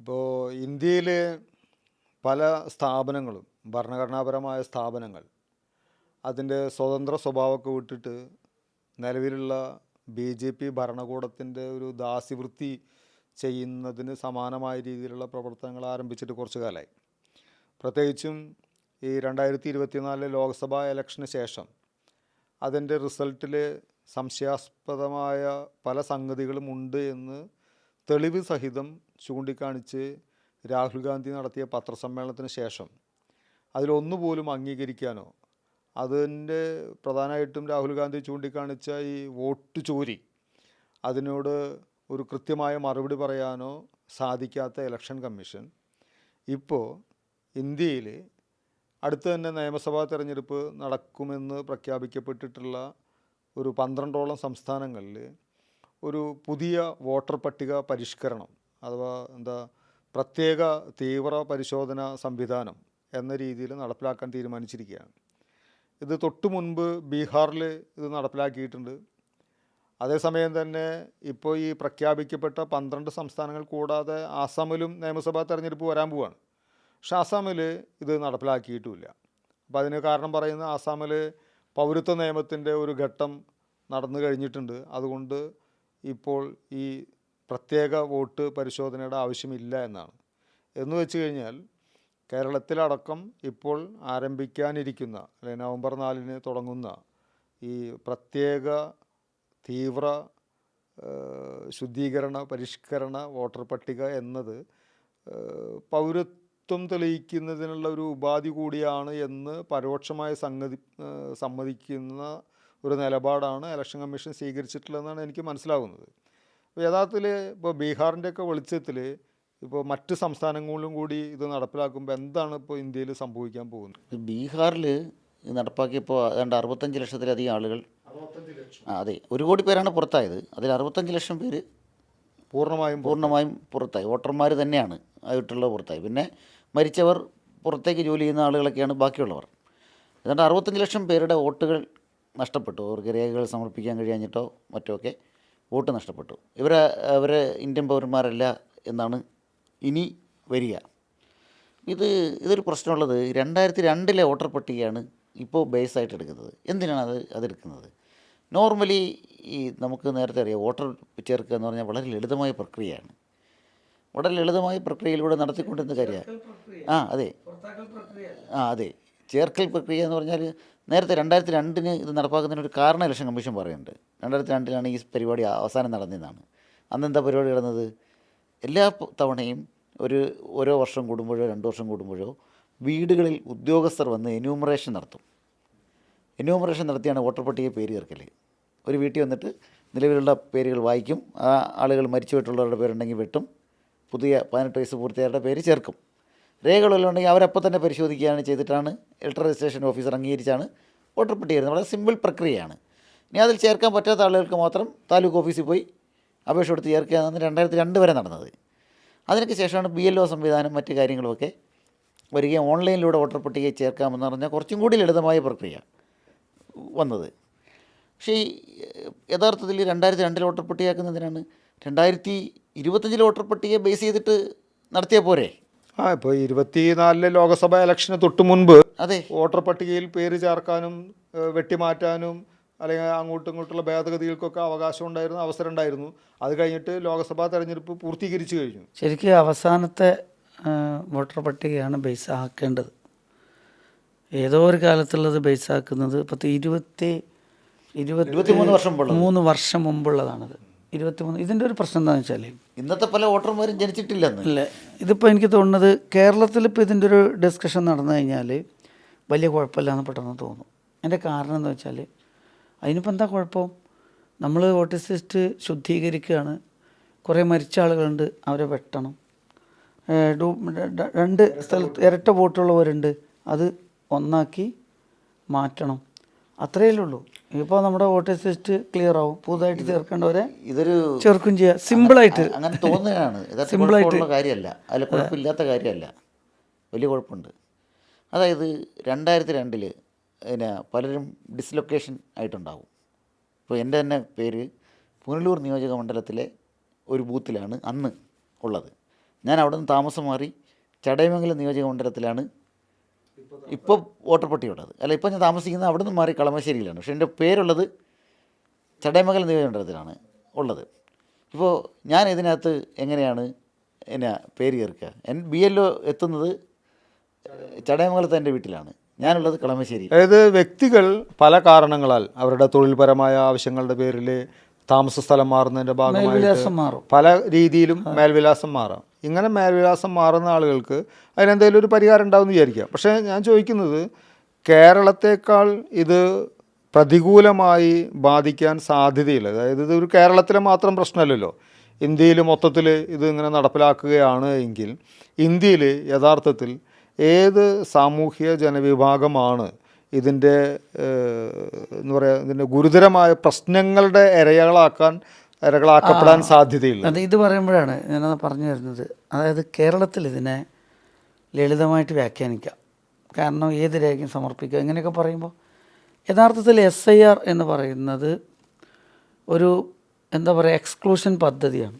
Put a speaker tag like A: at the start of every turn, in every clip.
A: ഇപ്പോൾ ഇന്ത്യയിൽ പല സ്ഥാപനങ്ങളും ഭരണഘടനാപരമായ സ്ഥാപനങ്ങൾ അതിന്റെ സ്വതന്ത്ര സ്വഭാവമൊക്കെ വിട്ടിട്ട് നിലവിലുള്ള ബി ജെ പി ഭരണകൂടത്തിന്റെ ഒരു ദാസ്യവൃത്തി ചെയ്യുന്നതിന് സമാനമായ രീതിയിലുള്ള പ്രവർത്തനങ്ങൾ ആരംഭിച്ചിട്ട് കുറച്ച് കാലമായി പ്രത്യേകിച്ചും ഈ രണ്ടായിരത്തി ഇരുപത്തിനാലിലെ ലോക്സഭാ ഇലക്ഷന് ശേഷം അതിന്റെ റിസൾട്ടിൽ സംശയാസ്പദമായ പല സംഗതികളും ഉണ്ട് എന്ന് തെളിവ് സഹിതം ചൂണ്ടിക്കാണിച്ച് രാഹുൽ ഗാന്ധി നടത്തിയ പത്രസമ്മേളനത്തിന് ശേഷം അതിലൊന്നുപോലും അംഗീകരിക്കാനോ അതിന്റെ പ്രധാനമായിട്ടും രാഹുൽ ഗാന്ധി ചൂണ്ടിക്കാണിച്ച ഈ വോട്ട് ചോരി അതിനോട് ഒരു കൃത്യമായ മറുപടി പറയാനോ സാധിക്കാത്ത ഇലക്ഷൻ കമ്മീഷൻ. ഇപ്പോൾ ഇന്ത്യയിൽ അടുത്ത് തന്നെ നിയമസഭാ തെരഞ്ഞെടുപ്പ് നടക്കുമെന്ന് പ്രഖ്യാപിക്കപ്പെട്ടിട്ടുള്ള ഒരു പന്ത്രണ്ടോളം സംസ്ഥാനങ്ങളിൽ ഒരു പുതിയ വോട്ടർ പട്ടിക പരിഷ്കരണം അഥവാ എന്താ പ്രത്യേക തീവ്ര പരിശോധന സംവിധാനം എന്ന രീതിയിൽ നടപ്പിലാക്കാൻ തീരുമാനിച്ചിരിക്കുകയാണ്. ഇത് തൊട്ടു മുൻപ് ബീഹാറിൽ ഇത് നടപ്പിലാക്കിയിട്ടുണ്ട്. അതേസമയം തന്നെ ഇപ്പോൾ ഈ പ്രഖ്യാപിക്കപ്പെട്ട പന്ത്രണ്ട് സംസ്ഥാനങ്ങൾ കൂടാതെ ആസാമിലും നിയമസഭാ തെരഞ്ഞെടുപ്പ് വരാൻ പോവാണ്. പക്ഷെ ആസാമിൽ ഇത് നടപ്പിലാക്കിയിട്ടുമില്ല. അപ്പോൾ അതിന് കാരണം പറയുന്നത് ആസാമിൽ പൗരത്വ നിയമത്തിന്റെ ഒരു ഘട്ടം നടന്നു കഴിഞ്ഞിട്ടുണ്ട്. അതുകൊണ്ട് ഇപ്പോൾ ഈ പ്രത്യേക വോട്ട് പരിശോധനയുടെ ആവശ്യമില്ല എന്നാണ്. എന്ന് വെച്ച് കഴിഞ്ഞാൽ കേരളത്തിലടക്കം ഇപ്പോൾ ആരംഭിക്കാനിരിക്കുന്ന അല്ലെങ്കിൽ നവംബർ നാലിന് തുടങ്ങുന്ന ഈ പ്രത്യേക തീവ്ര ശുദ്ധീകരണ പരിഷ്കരണ വോട്ടർ പട്ടിക എന്നത് പൗരത്വം തെളിയിക്കുന്നതിനുള്ള ഒരു ഉപാധി കൂടിയാണ് എന്ന് പരോക്ഷമായ സംഗതി സമ്മതിക്കുന്ന ഒരു നിലപാടാണ് ഇലക്ഷൻ കമ്മീഷൻ സ്വീകരിച്ചിട്ടുള്ളതെന്നാണ് എനിക്ക് മനസ്സിലാകുന്നത് അപ്പോൾ യഥാർത്ഥത്തിൽ ഇപ്പോൾ ബീഹാറിന്റെയൊക്കെ വെളിച്ചത്തിൽ ഇപ്പോൾ മറ്റ് സംസ്ഥാനങ്ങളിലും കൂടി ഇത് നടപ്പിലാക്കുമ്പോൾ എന്താണ് ഇപ്പോൾ ഇന്ത്യയിൽ സംഭവിക്കാൻ പോകുന്നത്?
B: ബീഹാറിൽ നടപ്പാക്കിയപ്പോൾ ഏതാണ്ട് അറുപത്തഞ്ച് ലക്ഷത്തിലധികം ആളുകൾ ആ അതെ ഒരു കോടി പേരാണ് പുറത്തായത്. അതിൽ അറുപത്തഞ്ച് ലക്ഷം പേര്
A: പൂർണമായും
B: പൂർണമായും പുറത്തായി. വോട്ടർമാർ തന്നെയാണ് ആയിട്ടുള്ള പുറത്തായി. പിന്നെ മരിച്ചവർ പുറത്തേക്ക് ജോലി ചെയ്യുന്ന ആളുകളൊക്കെയാണ് ബാക്കിയുള്ളവർ. ഏതാണ്ട് അറുപത്തഞ്ച് ലക്ഷം പേരുടെ വോട്ടുകൾ നഷ്ടപ്പെട്ടു. അവർക്ക് രേഖകൾ സമർപ്പിക്കാൻ കഴിയാഞ്ഞിട്ടോ മറ്റോ ഒക്കെ വോട്ട് നഷ്ടപ്പെട്ടു. ഇവർ അവർ ഇന്ത്യൻ പൗരന്മാരല്ല എന്നാണ് ഇനി വരിക. ഇത് ഇതൊരു പ്രശ്നമുള്ളത്. രണ്ടായിരത്തി രണ്ടിലെ വോട്ടർ പട്ടികയാണ് ഇപ്പോൾ ബേസായിട്ട് എടുക്കുന്നത്. എന്തിനാണ് അത് അതെടുക്കുന്നത്? നോർമലി ഈ നമുക്ക് നേരത്തെ അറിയാം വോട്ടർ ചേർക്കുക എന്ന് പറഞ്ഞാൽ വളരെ ലളിതമായ പ്രക്രിയയാണ്. വളരെ ലളിതമായ പ്രക്രിയയിലൂടെ നടത്തിക്കൊണ്ടിരുന്ന കാര്യമാണ്. ആ അതെ. ആ അതെ. ചേർക്കൽ പ്രക്രിയ എന്ന് പറഞ്ഞാൽ നേരത്തെ രണ്ടായിരത്തി രണ്ടിന് ഇത് നടപ്പാക്കുന്നതിന് ഒരു കാരണം ഇലക്ഷൻ കമ്മീഷൻ പറയുന്നുണ്ട്. രണ്ടായിരത്തി രണ്ടിലാണ് ഈ പരിപാടി അവസാനം നടന്നതെന്നാണ്. അന്ന് എന്താ പരിപാടി നടന്നത്? എല്ലാ തവണയും ഒരു ഓരോ വർഷം കൂടുമ്പോഴോ രണ്ട് വർഷം കൂടുമ്പോഴോ വീടുകളിൽ ഉദ്യോഗസ്ഥർ വന്ന് എന്യൂമറേഷൻ നടത്തും. എന്യൂമറേഷൻ നടത്തിയാണ് വോട്ടർ പട്ടികയിൽ പേര് ചേർക്കൽ ഒരു വീട്ടിൽ വന്നിട്ട് നിലവിലുള്ള പേരുകൾ വായിക്കും. ആ ആളുകൾ മരിച്ചു പോയിട്ടുള്ളവരുടെ പേരുണ്ടെങ്കിൽ വെട്ടും. പുതിയ പതിനെട്ട് വയസ്സ് പൂർത്തിയായവരുടെ പേര് ചേർക്കും. രേഖകളെല്ലാം ഉണ്ടെങ്കിൽ അവരപ്പോൾ തന്നെ പരിശോധിക്കുകയാണ് ചെയ്തിട്ടാണ് ഇലക്ട്രൽ രജിസ്ട്രേഷൻ ഓഫീസർ അംഗീകരിച്ചാണ് വോട്ടർ പട്ടിക വരുന്നത് വളരെ സിമ്പിൾ പ്രക്രിയയാണ്. ഇനി അതിൽ ചേർക്കാൻ പറ്റാത്ത ആളുകൾക്ക് മാത്രം താലൂക്ക് ഓഫീസിൽ പോയി അപേക്ഷ കൊടുത്ത് ചേർക്കുക എന്നാണ് രണ്ടായിരത്തി രണ്ട് വരെ നടന്നത്. അതിനൊക്കെ ശേഷമാണ് ബി എൽ ഒ സംവിധാനം മറ്റു കാര്യങ്ങളുമൊക്കെ വരികയും ഓൺലൈനിലൂടെ വോട്ടർ പട്ടികയിൽ ചേർക്കാമെന്ന് പറഞ്ഞാൽ കുറച്ചും കൂടി ലളിതമായ പ്രക്രിയ വന്നത്. പക്ഷേ ഈ യഥാർത്ഥത്തിൽ രണ്ടായിരത്തി രണ്ടിൽ വോട്ടർ പട്ടികയാക്കുന്നതിനാണ് രണ്ടായിരത്തി ഇരുപത്തഞ്ചിൽ വോട്ടർ പട്ടിക ബേസ് ചെയ്തിട്ട് നടത്തിയ പോരെ?
A: ആ ഇപ്പോൾ ഇരുപത്തിനാലിലെ ലോക്സഭാ ഇലക്ഷന് തൊട്ട് മുൻപ്
B: അതെ.
A: വോട്ടർ പട്ടികയിൽ പേര് ചേർക്കാനും ഏഹ്, വെട്ടിമാറ്റാനും അല്ലെങ്കിൽ അങ്ങോട്ടും ഇങ്ങോട്ടുള്ള ഭേദഗതികൾക്കൊക്കെ അവകാശം ഉണ്ടായിരുന്നു അവസരം ഉണ്ടായിരുന്നു. അത് കഴിഞ്ഞിട്ട് ലോക്സഭാ തെരഞ്ഞെടുപ്പ് പൂർത്തീകരിച്ചു കഴിഞ്ഞു.
C: ശരിക്കും അവസാനത്തെ ആ, വോട്ടർ പട്ടികയാണ് ബേസ് ആക്കേണ്ടത് ഏതോ ഒരു കാലത്തുള്ളത് ബേസ് ആക്കുന്നത് പത്ത് ഇരുപത്തി ഇരുപത്തി
B: ഇരുപത്തിമൂന്ന് വർഷം മുമ്പുള്ളത്.
C: മൂന്ന് വർഷം മുമ്പുള്ളതാണത്. ഇരുപത്തിമൂന്ന് ഇതിന്റെ ഒരു പ്രശ്നം എന്താണെന്ന് വെച്ചാൽ
B: ഇന്നത്തെ പല വോട്ടർമാരും ജനിച്ചിട്ടില്ലെന്ന്.
C: അല്ലേ ഇതിപ്പോൾ എനിക്ക് തോന്നുന്നത് കേരളത്തിൽ ഇപ്പോൾ ഇതിന്റെ ഒരു ഡിസ്കഷൻ നടന്നു കഴിഞ്ഞാൽ വലിയ കുഴപ്പമില്ലാന്ന് പെട്ടെന്ന് തോന്നും. എന്റെ കാരണം എന്ന് വെച്ചാൽ അതിനിപ്പോൾ എന്താ കുഴപ്പം? നമ്മൾ വോട്ടേഴ്സ് ലിസ്റ്റ് ശുദ്ധീകരിക്കുകയാണ്. കുറേ മരിച്ച ആളുകളുണ്ട് അവരെ വെട്ടണം. രണ്ട് സ്ഥലത്ത് ഇരട്ട വോട്ടുള്ളവരുണ്ട്. അത് ഒന്നാക്കി മാറ്റണം. അത്രയല്ലേ ഉള്ളൂ. ഇപ്പോൾ നമ്മുടെ വോട്ടേഴ്സ് ലിസ്റ്റ് ക്ലിയർ ആവും. പുതുതായിട്ട് ചേർക്കേണ്ടവരെ
B: ഇതൊരു
C: ചേർക്കും ചെയ്യാം. സിമ്പിൾ ആയിട്ട്.
B: അങ്ങനെ തോന്നുകയാണ്. സിമ്പിൾ ആയിട്ടുള്ള കാര്യമല്ല. അതിൽ കുഴപ്പമില്ലാത്ത കാര്യമല്ല. വലിയ കുഴപ്പമുണ്ട്. അതായത് രണ്ടായിരത്തി രണ്ടിൽ പിന്നെ പലരും ഡിസ്ലൊക്കേഷൻ ആയിട്ടുണ്ടാവും. ഇപ്പോൾ എന്റെ തന്നെ പേര് പുനലൂർ നിയോജക മണ്ഡലത്തിലെ ഒരു ബൂത്തിലാണ് അന്ന് ഉള്ളത്. ഞാൻ അവിടെ നിന്ന് താമസം മാറി ചടയമംഗലം നിയോജക മണ്ഡലത്തിലാണ് ഇപ്പോൾ വോട്ടർ അത്. അല്ല ഇപ്പോൾ ഞാൻ താമസിക്കുന്നത് അവിടെ നിന്ന് മാറി കളമശ്ശേരിയിലാണ്. പക്ഷേ എന്റെ പേരുള്ളത് ചടയമംഗലം നിയോജക മണ്ഡലത്തിലാണ് ഉള്ളത്. ഇപ്പോൾ ഞാൻ ഇതിനകത്ത് എങ്ങനെയാണ് എന്നാ പേര് ചേർക്കുക? എൻ ബി എൽ ഒ എത്തുന്നത് ചടയമംഗലത്ത് എന്റെ വീട്ടിലാണ്. ഞാനുള്ളത് കളമശ്ശേരി.
A: അതായത് വ്യക്തികൾ പല കാരണങ്ങളാൽ അവരുടെ തൊഴിൽപരമായ ആവശ്യങ്ങളുടെ പേരിൽ താമസ സ്ഥലം മാറുന്നതിന്റെ ഭാഗമായിട്ട്
C: മാറും.
A: പല രീതിയിലും മേൽവിലാസം മാറാം. ഇങ്ങനെ മേൽവിലാസം മാറുന്ന ആളുകൾക്ക് അതിനെന്തെങ്കിലും ഒരു പരിഹാരം ഉണ്ടാവുമെന്ന് വിചാരിക്കാം. പക്ഷേ ഞാൻ ചോദിക്കുന്നത് കേരളത്തേക്കാൾ ഇത് പ്രതികൂലമായി ബാധിക്കാൻ സാധ്യതയില്ല. അതായത് ഇത് ഒരു കേരളത്തിലെ മാത്രം പ്രശ്നമല്ലല്ലോ. ഇന്ത്യയിൽ മൊത്തത്തിൽ ഇത് ഇങ്ങനെ നടപ്പിലാക്കുകയാണ് എങ്കിൽ ഇന്ത്യയിൽ യഥാർത്ഥത്തിൽ ഏത് സാമൂഹ്യ ജനവിഭാഗമാണ് ഇതിന്റെ എന്ന് പറയുക ഇതിന്റെ ഗുരുതരമായ പ്രശ്നങ്ങളുടെ ഇരകളാക്കാൻ ഇരകളാക്കപ്പെടാൻ സാധ്യതയില്ല.
C: അത് ഇത് പറയുമ്പോഴാണ് ഞാനത് പറഞ്ഞു വരുന്നത്. അതായത് കേരളത്തിൽ ഇതിനെ ലളിതമായിട്ട് വ്യാഖ്യാനിക്കാം. കാരണം ഏത് രേഖയും സമർപ്പിക്കുക. ഇങ്ങനെയൊക്കെ പറയുമ്പോൾ യഥാർത്ഥത്തിൽ എസ് ഐ ആർ എന്ന് പറയുന്നത് ഒരു എന്താ പറയുക എക്സ്ക്ലൂഷൻ പദ്ധതിയാണ്.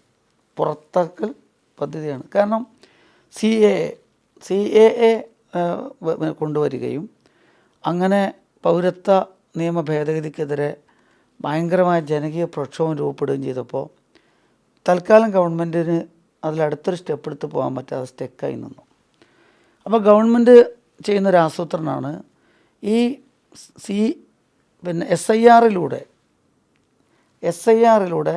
C: പുറത്തക്കൽ പദ്ധതിയാണ്. കാരണം C A C A A കൊണ്ടുവരികയും അങ്ങനെ പൗരത്വ നിയമ ഭേദഗതിക്കെതിരെ ഭയങ്കരമായ ജനകീയ പ്രക്ഷോഭം രൂപപ്പെടുകയും ചെയ്തപ്പോൾ തൽക്കാലം ഗവൺമെന്റിന് അതിലടുത്തൊരു സ്റ്റെപ്പ് എടുത്ത് പോകാൻ പറ്റാതെ സ്റ്റെക്കായി നിന്നു. അപ്പോൾ ഗവൺമെന്റ് ചെയ്യുന്നൊരു ആസൂത്രണമാണ് ഈ സി പിന്നെ എസ് ഐ ആറിലൂടെ എസ് ഐ ആറിലൂടെ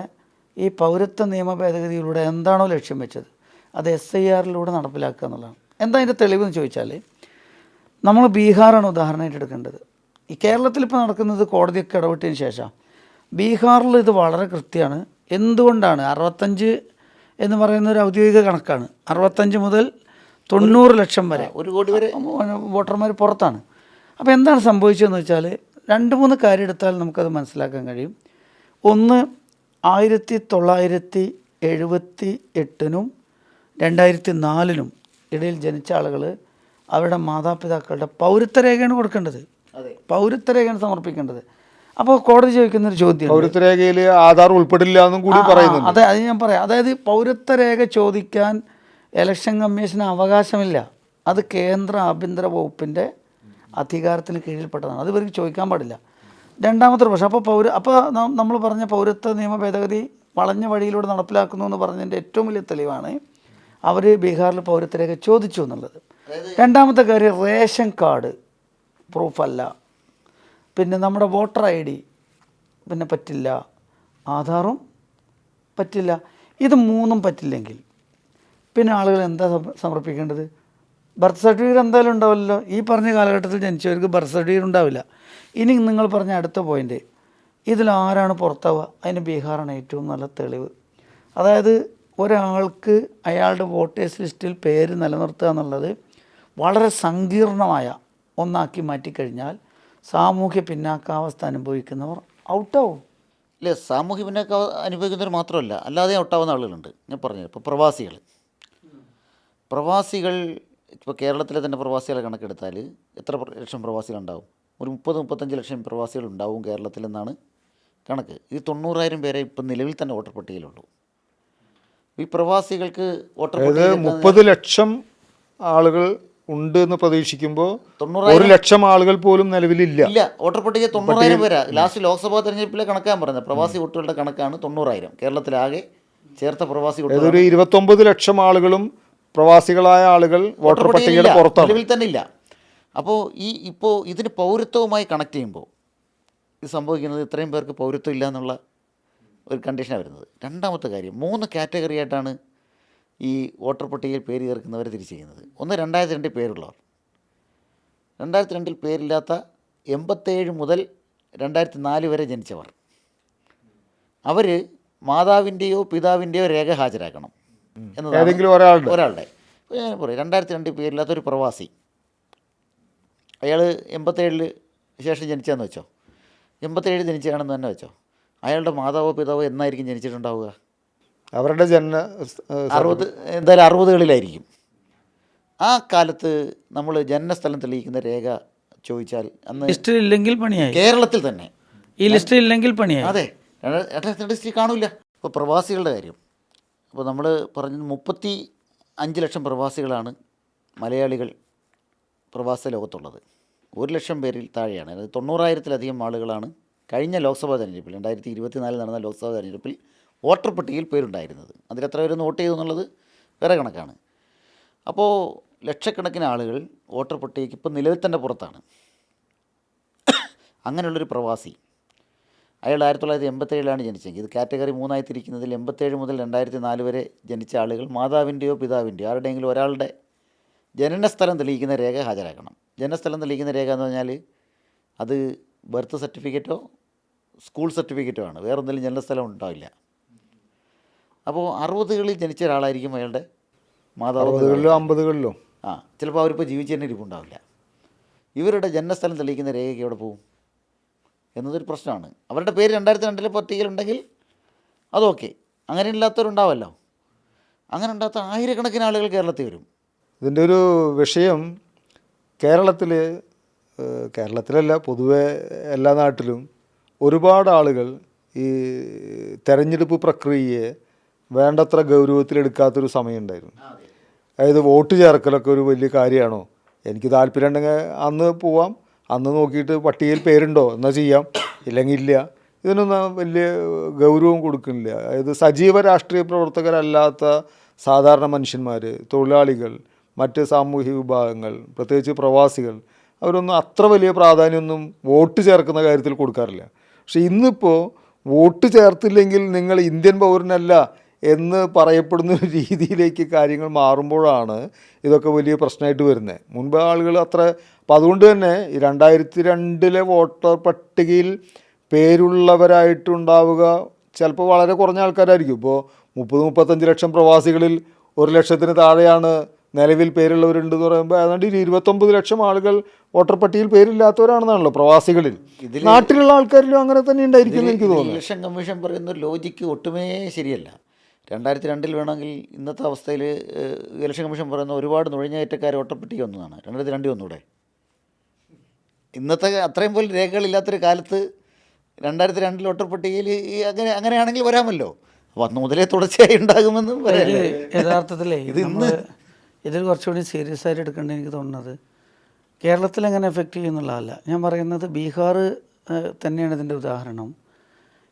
C: ഈ പൗരത്വ നിയമ ഭേദഗതിയിലൂടെ എന്താണോ ലക്ഷ്യം വെച്ചത് അത് എസ് ഐ ആറിലൂടെ നടപ്പിലാക്കുക എന്നുള്ളതാണ്. എന്താ അതിന്റെ തെളിവെന്ന് ചോദിച്ചാൽ നമ്മൾ ബീഹാറാണ് ഉദാഹരണമായിട്ട് എടുക്കേണ്ടത്. ഈ കേരളത്തിൽ ഇപ്പോൾ നടക്കുന്നത് കോടതിയൊക്കെ ഇടപെട്ടതിന് ശേഷം ബീഹാറിൽ ഇത് വളരെ കൃത്യമാണ്. എന്തുകൊണ്ടാണ്? അറുപത്തഞ്ച് എന്ന് പറയുന്ന ഒരു ഔദ്യോഗിക കണക്കാണ്. അറുപത്തഞ്ച് മുതൽ തൊണ്ണൂറ് ലക്ഷം വരെ.
B: ഒരു കോടി വരെ.
C: വോട്ടർമാർ പുറത്താണ്. അപ്പോൾ എന്താണ് സംഭവിച്ചതെന്ന് വെച്ചാൽ രണ്ട് മൂന്ന് കാര്യം എടുത്താൽ നമുക്കത് മനസ്സിലാക്കാൻ കഴിയും. ഒന്ന് ആയിരത്തി തൊള്ളായിരത്തി എഴുപത്തി എട്ടിനും രണ്ടായിരത്തി നാലിനും ഇടയിൽ ജനിച്ച ആളുകൾ അവരുടെ മാതാപിതാക്കളുടെ പൗരത്വരേഖയാണ് കൊടുക്കേണ്ടത്.
B: പൗരത്വരേഖയാണ്
C: പൗരത്വ രേഖയാണ് സമർപ്പിക്കേണ്ടത്. അപ്പോൾ കോടതി ചോദിക്കുന്ന ഒരു ചോദ്യം
A: പൗരത്വരേഖയിൽ ആധാർ ഉൾപ്പെടില്ല എന്നും കൂടി പറയുന്നു
C: അതെ അത് ഞാൻ പറയാം. അതായത് പൗരത്വരേഖ ചോദിക്കാൻ ഇലക്ഷൻ കമ്മീഷന് അവകാശമില്ല. അത് കേന്ദ്ര ആഭ്യന്തര വകുപ്പിന്റെ അധികാരത്തിന് കീഴിൽപ്പെട്ടതാണ്. അത് ഇവർക്ക് ചോദിക്കാൻ പാടില്ല. രണ്ടാമത്തെ പ്രശ്നം അപ്പോൾ പൗര അപ്പോൾ നമ്മൾ പറഞ്ഞ പൗരത്വ നിയമ ഭേദഗതി വളഞ്ഞ വഴിയിലൂടെ നടപ്പിലാക്കുന്നു എന്ന് പറഞ്ഞതിന്റെ ഏറ്റവും വലിയ തെളിവാണ് അവർ ബീഹാറിൽ പൗരത്വരേഖ ചോദിച്ചു എന്നുള്ളത്. രണ്ടാമത്തെ കാര്യം റേഷൻ കാർഡ് പ്രൂഫല്ല പിന്നെ നമ്മുടെ വോട്ടർ ഐ ഡി പിന്നെ പറ്റില്ല. ആധാറും പറ്റില്ല. ഇത് മൂന്നും പറ്റില്ലെങ്കിൽ പിന്നെ ആളുകൾ എന്താ സമർപ്പിക്കേണ്ടത്? ബർത്ത് സർട്ടിഫിക്കറ്റ് എന്തായാലും ഉണ്ടാവില്ലല്ലോ. ഈ പറഞ്ഞ കാലഘട്ടത്തിൽ ജനിച്ചവർക്ക് ബർത്ത് സർട്ടിഫിക്കറ്റ് ഉണ്ടാവില്ല. ഇനി നിങ്ങൾ പറഞ്ഞ അടുത്ത പോയിന്റ് ഇതിൽ ആരാണ് പുറത്താവുക? അതിന് ബീഹാറാണ് ഏറ്റവും നല്ല തെളിവ്. അതായത് ഒരാൾക്ക് അയാളുടെ വോട്ടേഴ്സ് ലിസ്റ്റിൽ പേര് നിലനിർത്തുക എന്നുള്ളത് വളരെ സങ്കീർണമായ ഒന്നാക്കി മാറ്റിക്കഴിഞ്ഞാൽ സാമൂഹ്യ പിന്നാക്കാവസ്ഥ അനുഭവിക്കുന്നവർ ഔട്ടാവും.
B: ഇല്ല സാമൂഹ്യ പിന്നാക്ക അനുഭവിക്കുന്നവർ മാത്രമല്ല അല്ലാതെ ഔട്ടാവുന്ന ആളുകളുണ്ട്. ഞാൻ പറഞ്ഞു ഇപ്പോൾ പ്രവാസികൾ പ്രവാസികൾ ഇപ്പോൾ കേരളത്തിലെ തന്നെ പ്രവാസികളെ കണക്കെടുത്താൽ എത്ര ലക്ഷം പ്രവാസികളുണ്ടാവും? ഒരു മുപ്പത് മുപ്പത്തഞ്ച് ലക്ഷം പ്രവാസികൾ ഉണ്ടാവും കേരളത്തിലെന്നാണ് കണക്ക്. ഇത് തൊണ്ണൂറായിരം പേരെ ഇപ്പം നിലവിൽ തന്നെ വോട്ടർ പട്ടികയിലുള്ളൂ. ഈ പ്രവാസികൾക്ക് വോട്ടർ
A: പട്ടിക
B: പട്ടികയിൽ
A: മുപ്പത് ലക്ഷം ആളുകൾ ഉണ്ട് എന്ന് പ്രതീക്ഷിക്കുമ്പോൾ ഒരു ലക്ഷം ആളുകൾ പോലും നിലവിലില്ല.
B: ഇല്ല വോട്ടർ പട്ടിക തൊണ്ണൂറായിരം പേരാ. ലാസ്റ്റ് ലോക്സഭാ തെരഞ്ഞെടുപ്പിലെ കണക്കാൻ പറഞ്ഞത്. പ്രവാസി വോട്ടുകളുടെ കണക്കാണ് തൊണ്ണൂറായിരം. കേരളത്തിലാകെ ചേർത്ത പ്രവാസി വോട്ടുകൾ
A: അതൊരു ഇരുപത്തൊമ്പത് ലക്ഷം ആളുകളും പ്രവാസികളായ ആളുകൾ വോട്ടർ പട്ടികയുടെ
B: പട്ടികയിലില്ല.
A: പുറത്താണ്.
B: നിലവിൽ തന്നെ ഇല്ല. അപ്പോൾ ഈ ഇപ്പോൾ ഇതിന് പൗരത്വവുമായി കണക്ട് ചെയ്യുമ്പോൾ ഇത് സംഭവിക്കുന്നത് ഇത്രയും പേർക്ക് പൗരത്വം ഇല്ല എന്നുള്ള ഒരു കണ്ടീഷനാണ് വരുന്നത്. രണ്ടാമത്തെ കാര്യം മൂന്ന് കാറ്റഗറി ആയിട്ടാണ് ഈ വോട്ടർ പട്ടികയിൽ പേര് ചേർക്കുന്നവരെ തിരിച്ചിരിക്കുന്നത് ഒന്ന് രണ്ടായിരത്തി രണ്ടിൽ പേരുള്ളവർ. രണ്ടായിരത്തി രണ്ടിൽ പേരില്ലാത്ത എൺപത്തേഴ് മുതൽ രണ്ടായിരത്തി നാല് വരെ ജനിച്ചവർ. അവർ മാതാവിന്റെയോ പിതാവിന്റെയോ രേഖ ഹാജരാക്കണം എന്നതാണ്
A: ഒരാളുടെ.
B: ഒരാളുടെ. ഇപ്പോൾ ഞാൻ പറയും രണ്ടായിരത്തി രണ്ടിൽ പേരില്ലാത്ത ഒരു പ്രവാസി. അയാൾ എൺപത്തേഴിൽ ശേഷം ജനിച്ചതെന്ന് വെച്ചോ? എൺപത്തേഴ് ജനിച്ചതാണെന്ന് തന്നെ വെച്ചോ? അയാളുടെ മാതാവോ പിതാവോ എന്നായിരിക്കും ജനിച്ചിട്ടുണ്ടാവുക?
A: അവരുടെ ജനന
B: അറുപത് എന്തായാലും അറുപതുകളിലായിരിക്കും. ആ കാലത്ത് നമ്മൾ ജനനസ്ഥലം തെളിയിക്കുന്ന രേഖ ചോദിച്ചാൽ അന്ന്
C: ലിസ്റ്റിൽ ഇല്ലെങ്കിൽ പണിയായി.
B: കേരളത്തിൽ തന്നെ.
C: ഈ ലിസ്റ്റിൽ ഇല്ലെങ്കിൽ പണിയായി.
B: അതെ. രണ്ടായിരത്തി ലിസ്റ്റിൽ കാണൂല. ഇപ്പോൾ പ്രവാസികളുടെ കാര്യം. അപ്പോൾ നമ്മൾ പറഞ്ഞത് മുപ്പത്തി അഞ്ച് ലക്ഷം പ്രവാസികളാണ് മലയാളികൾ പ്രവാസ ലോകത്തുള്ളത്. ഒരു ലക്ഷം പേരിൽ താഴെയാണ്. അതായത് തൊണ്ണൂറായിരത്തിലധികം ആളുകളാണ് കഴിഞ്ഞ ലോക്സഭാ തെരഞ്ഞെടുപ്പിൽ രണ്ടായിരത്തി ഇരുപത്തിനാലിൽ നടന്ന ലോക്സഭാ തെരഞ്ഞെടുപ്പിൽ വോട്ടർ പട്ടികയിൽ പേരുണ്ടായിരുന്നത്. അതിലെത്ര പേര് വോട്ട് ചെയ്തു എന്നുള്ളത് വേറെ കണക്കാണ്. അപ്പോൾ ലക്ഷക്കണക്കിന് ആളുകൾ വോട്ടർ പട്ടികയ്ക്ക് ഇപ്പം നിലവിൽ തന്നെ പുറത്താണ്. അങ്ങനെയുള്ളൊരു പ്രവാസി. അയാൾ ആയിരത്തി തൊള്ളായിരത്തി എൺപത്തേഴിലാണ് ജനിച്ചെങ്കിൽ ഇത് കാറ്റഗറി മൂന്നായി തിരിക്കുന്നതിൽ എൺപത്തേഴ് മുതൽ രണ്ടായിരത്തി നാല് വരെ ജനിച്ച ആളുകൾ മാതാവിന്റെയോ പിതാവിന്റെയോ ആരുടെയെങ്കിലും ഒരാളുടെ ജനനസ്ഥലം തെളിയിക്കുന്ന രേഖ ഹാജരാക്കണം. ജനനസ്ഥലം തെളിയിക്കുന്ന രേഖ എന്ന് പറഞ്ഞാൽ അത് ബർത്ത് സർട്ടിഫിക്കറ്റോ സ്കൂൾ സർട്ടിഫിക്കറ്റോ ആണ്. വേറെ എന്തെങ്കിലും ജനനസ്ഥലം ഉണ്ടാവില്ല. അപ്പോൾ അറുപതുകളിൽ ജനിച്ച ഒരാളായിരിക്കും അയാളുടെ മാതാവ്
A: അറുപതുകളിലോ അമ്പതുകളിലോ.
B: ആ ചിലപ്പോൾ അവരിപ്പോൾ ജീവിച്ചു തന്നെ ഇരിപ്പുണ്ടാവില്ല ഇവരുടെ ജന്മസ്ഥലം തെളിയിക്കുന്ന രേഖയ്ക്ക് എവിടെ പോകും എന്നതൊരു പ്രശ്നമാണ്. അവരുടെ പേര് രണ്ടായിരത്തി രണ്ടിലെ പട്ടികയിലുണ്ടെങ്കിൽ അതൊക്കെ അങ്ങനെ ഇല്ലാത്തവരുണ്ടാവല്ലോ അങ്ങനെ ഉണ്ടാത്ത ആയിരക്കണക്കിന് ആളുകൾ കേരളത്തിൽ വരും.
A: ഇതിന്റെ ഒരു വിഷയം കേരളത്തിൽ കേരളത്തിലല്ല പൊതുവെ എല്ലാ നാട്ടിലും ഒരുപാട് ആളുകൾ ഈ തെരഞ്ഞെടുപ്പ് പ്രക്രിയയെ വേണ്ടത്ര ഗൗരവത്തിലെടുക്കാത്തൊരു സമയമുണ്ടായിരുന്നു. അതായത് വോട്ട് ചേർക്കലൊക്കെ ഒരു വലിയ കാര്യമാണോ? എനിക്ക് താല്പര്യം ഉണ്ടെങ്കിൽ അന്ന് പോവാം. അന്ന് നോക്കിയിട്ട് പട്ടികയിൽ പേരുണ്ടോ? എന്നാൽ ചെയ്യാം. ഇല്ലെങ്കിൽ ഇല്ല. ഇതിനൊന്നും വലിയ ഗൗരവം കൊടുക്കുന്നില്ല. അതായത് സജീവ രാഷ്ട്രീയ പ്രവർത്തകരല്ലാത്ത സാധാരണ മനുഷ്യന്മാർ തൊഴിലാളികൾ മറ്റ് സാമൂഹിക വിഭാഗങ്ങൾ പ്രത്യേകിച്ച് പ്രവാസികൾ അവരൊന്നും അത്ര വലിയ പ്രാധാന്യമൊന്നും വോട്ട് ചേർക്കുന്ന കാര്യത്തിൽ കൊടുക്കാറില്ല. പക്ഷേ ഇന്നിപ്പോൾ വോട്ട് ചേർത്തില്ലെങ്കിൽ നിങ്ങൾ ഇന്ത്യൻ പൗരനല്ല എന്ന് പറയപ്പെടുന്ന ഒരു രീതിയിലേക്ക് കാര്യങ്ങൾ മാറുമ്പോഴാണ് ഇതൊക്കെ വലിയ പ്രശ്നമായിട്ട് വരുന്നത്. മുൻപ് ആളുകൾ അത്ര അപ്പോൾ അതുകൊണ്ട് തന്നെ ഈ രണ്ടായിരത്തി രണ്ടിലെ വോട്ടർ പട്ടികയിൽ പേരുള്ളവരായിട്ടുണ്ടാവുക ചിലപ്പോൾ വളരെ കുറഞ്ഞ ആൾക്കാരായിരിക്കും. ഇപ്പോൾ മുപ്പത് മുപ്പത്തഞ്ച് ലക്ഷം പ്രവാസികളിൽ ഒരു ലക്ഷത്തിന് താഴെയാണ് നിലവിൽ പേരുള്ളവരുണ്ട് എന്ന് പറയുമ്പോൾ ഏതാണ്ട് ഒരു ഇരുപത്തൊമ്പത് ലക്ഷം ആളുകൾ വോട്ടർ പട്ടികയിൽ പേരില്ലാത്തവരാണെന്നാണല്ലോ പ്രവാസികളിൽ. നാട്ടിലുള്ള ആൾക്കാരിലും അങ്ങനെ തന്നെ ഉണ്ടായിരിക്കും എനിക്ക് തോന്നുന്നു.
B: ഇലക്ഷൻ കമ്മീഷൻ പറയുന്ന ലോജിക്ക് ഒട്ടുമേ ശരിയല്ല. രണ്ടായിരത്തി രണ്ടിൽ വേണമെങ്കിൽ ഇന്നത്തെ അവസ്ഥയിൽ ഇലക്ഷൻ കമ്മീഷൻ പറയുന്ന ഒരുപാട് നുഴഞ്ഞേറ്റക്കാർ ഒട്ടപ്പെട്ടി വന്നതാണ്. രണ്ടായിരത്തി രണ്ടിൽ വന്നൂടെ? ഇന്നത്തെ അത്രയും പോലും രേഖകളില്ലാത്തൊരു കാലത്ത് രണ്ടായിരത്തി രണ്ടിൽ ഒട്ടപ്പട്ടികയിൽ ഈ അങ്ങനെ അങ്ങനെയാണെങ്കിൽ വരാമല്ലോ. അപ്പോൾ അന്ന് മുതലേ തുടർച്ചയായി ഉണ്ടാകുമെന്നും
C: ഇത്
B: പറയാം
C: യഥാർത്ഥത്തിലേ ഇന്ന് ഇതിൽ കുറച്ചുകൂടി സീരിയസ് ആയിട്ട് എടുക്കേണ്ടത് എനിക്ക് തോന്നുന്നത്. കേരളത്തിൽ എങ്ങനെ എഫക്റ്റ് ചെയ്യുന്നുള്ളതല്ല ഞാൻ പറയുന്നത് ബീഹാർ തന്നെയാണ് ഇതിന്റെ ഉദാഹരണം.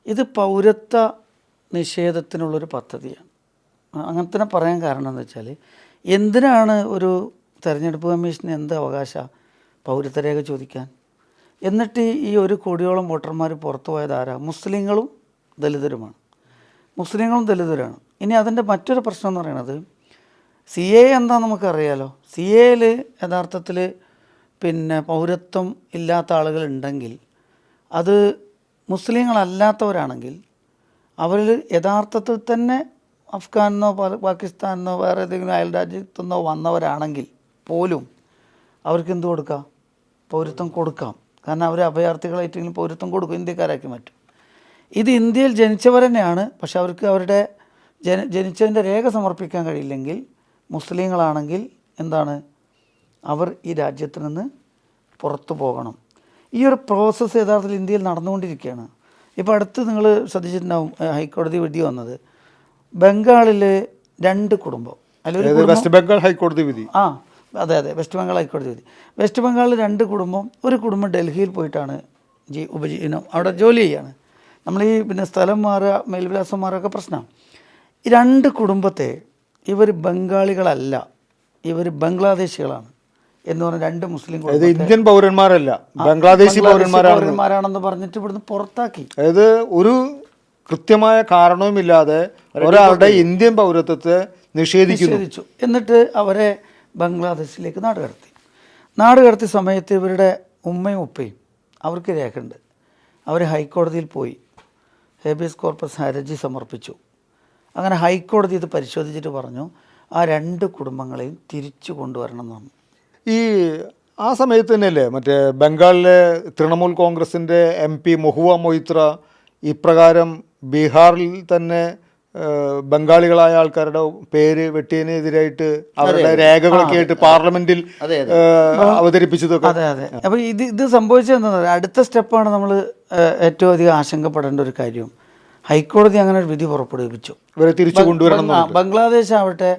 C: ഇത് പൗരത്വ നിഷേധത്തിനുള്ളൊരു പദ്ധതിയാണ്. ആ, അങ്ങനെ തന്നെ പറയാൻ കാരണം എന്ന് വെച്ചാൽ എന്തിനാണ് ഒരു തെരഞ്ഞെടുപ്പ് കമ്മീഷന് എന്ത് അവകാശ പൗരത്വരേഖ ചോദിക്കാൻ? എന്നിട്ട് ഈ ഒരു കോടിയോളം വോട്ടർമാർ പുറത്തു പോയത് ആരാ? മുസ്ലിങ്ങളും ദലിതരുമാണ്. മുസ്ലിങ്ങളും ദലിതരാണ്. ഇനി അതിന്റെ മറ്റൊരു പ്രശ്നം എന്ന് പറയുന്നത് സി എ എന്താ നമുക്കറിയാലോ? സി എയിൽ യഥാർത്ഥത്തിൽ പിന്നെ പൗരത്വം ഇല്ലാത്ത ആളുകളുണ്ടെങ്കിൽ അത് മുസ്ലിങ്ങളല്ലാത്തവരാണെങ്കിൽ അവരിൽ യഥാർത്ഥത്തിൽ തന്നെ അഫ്ഗാനെന്നോ പാകിസ്ഥാനെന്നോ വേറെ ഏതെങ്കിലും അയൽ രാജ്യത്തുനിന്നോ വന്നവരാണെങ്കിൽ പോലും അവർക്ക് എന്ത് കൊടുക്കാം? പൗരത്വം കൊടുക്കാം. കാരണം അവർ അഭയാർത്ഥികളായിട്ടെങ്കിലും പൗരത്വം കൊടുക്കും. ഇന്ത്യക്കാരാക്കി മാറ്റും. ഇത് ഇന്ത്യയിൽ ജനിച്ചവർ തന്നെയാണ് പക്ഷെ അവർക്ക് അവരുടെ ജന ജനിച്ചതിന്റെ രേഖ സമർപ്പിക്കാൻ കഴിയില്ലെങ്കിൽ മുസ്ലിങ്ങളാണെങ്കിൽ എന്താണ്? അവർ ഈ രാജ്യത്ത് നിന്ന് പുറത്തു പോകണം. ഈ ഒരു പ്രോസസ്സ് യഥാർത്ഥത്തിൽ ഇന്ത്യയിൽ നടന്നുകൊണ്ടിരിക്കുകയാണ്. ഇപ്പോൾ അടുത്ത് നിങ്ങൾ ശ്രദ്ധിച്ചിട്ടുണ്ടാവും ഹൈക്കോടതി വിധി വന്നത്. ബംഗാളിൽ രണ്ട് കുടുംബം.
A: അല്ലെങ്കിൽ വെസ്റ്റ് ബംഗാൾ ഹൈക്കോടതി വിധി?
C: ആ അതെ അതെ വെസ്റ്റ് ബംഗാൾ ഹൈക്കോടതി വിധി. വെസ്റ്റ് ബംഗാളിൽ രണ്ട് കുടുംബം ഒരു കുടുംബം ഡൽഹിയിൽ പോയിട്ടാണ് ജീ ഉപജീവനം അവിടെ ജോലി ചെയ്യാണ്. നമ്മൾ ഈ പിന്നെ സ്ഥലം മാറുക മേൽവിലാസം മാറുക പ്രശ്നമാണ് ഈ രണ്ട് കുടുംബത്തെ ഇവർ ബംഗാളികളല്ല ഇവർ ബംഗ്ലാദേശികളാണ്. എന്ന് പറഞ്ഞ രണ്ട് മുസ്ലിം
A: അതായത് ഇന്ത്യൻ പൗരന്മാരല്ല ബംഗ്ലാദേശി
C: പൗരന്മാരാണെന്ന്. പറഞ്ഞിട്ട് ഇവിടുന്ന് പുറത്താക്കി.
A: അതായത് ഒരു കൃത്യമായ കാരണവുമില്ലാതെ ഒരാളുടെ ഇന്ത്യൻ പൗരത്വത്തെ നിഷേധിക്കുന്നു.
C: നിഷേധിച്ചു. എന്നിട്ട് അവരെ ബംഗ്ലാദേശിലേക്ക് നാട് കടത്തി. നാട് കടത്തിയ സമയത്ത് ഇവരുടെ ഉമ്മയും ഉപ്പയും അവർക്ക് രേഖയുണ്ട്. അവർ ഹൈക്കോടതിയിൽ പോയി. ഹേബിയസ് കോർപ്പസ് ഹർജി സമർപ്പിച്ചു. അങ്ങനെ ഹൈക്കോടതി ഇത് പരിശോധിച്ചിട്ട് പറഞ്ഞു ആ രണ്ട് കുടുംബങ്ങളെയും തിരിച്ചു കൊണ്ടുവരണം എന്ന് പറഞ്ഞു
A: ഈ ആ സമയത്ത് തന്നെയല്ലേ മറ്റേ ബംഗാളിലെ തൃണമൂൽ കോൺഗ്രസിന്റെ എം പി മൊഹുവ മൊയ്ത്ര ഇപ്രകാരം ബീഹാറിൽ തന്നെ ബംഗാളികളായ ആൾക്കാരുടെ പേര് വെട്ടിയതിനെതിരായിട്ട് അവരുടെ രേഖകളൊക്കെ ആയിട്ട് പാർലമെന്റിൽ അവതരിപ്പിച്ചതൊക്കെ.
C: അതെ അതെ. അപ്പോൾ ഇത് ഇത് സംഭവിച്ചതെന്ന് എന്താ അടുത്ത സ്റ്റെപ്പാണ് നമ്മൾ ഏറ്റവും അധികം ആശങ്കപ്പെടേണ്ട ഒരു കാര്യം. ഹൈക്കോടതി അങ്ങനെ ഒരു വിധി പുറപ്പെടുവിപ്പിച്ചു.
A: ഇവരെ തിരിച്ചു കൊണ്ടുവരണം
C: ബംഗ്ലാദേശ് ആവട്ടെ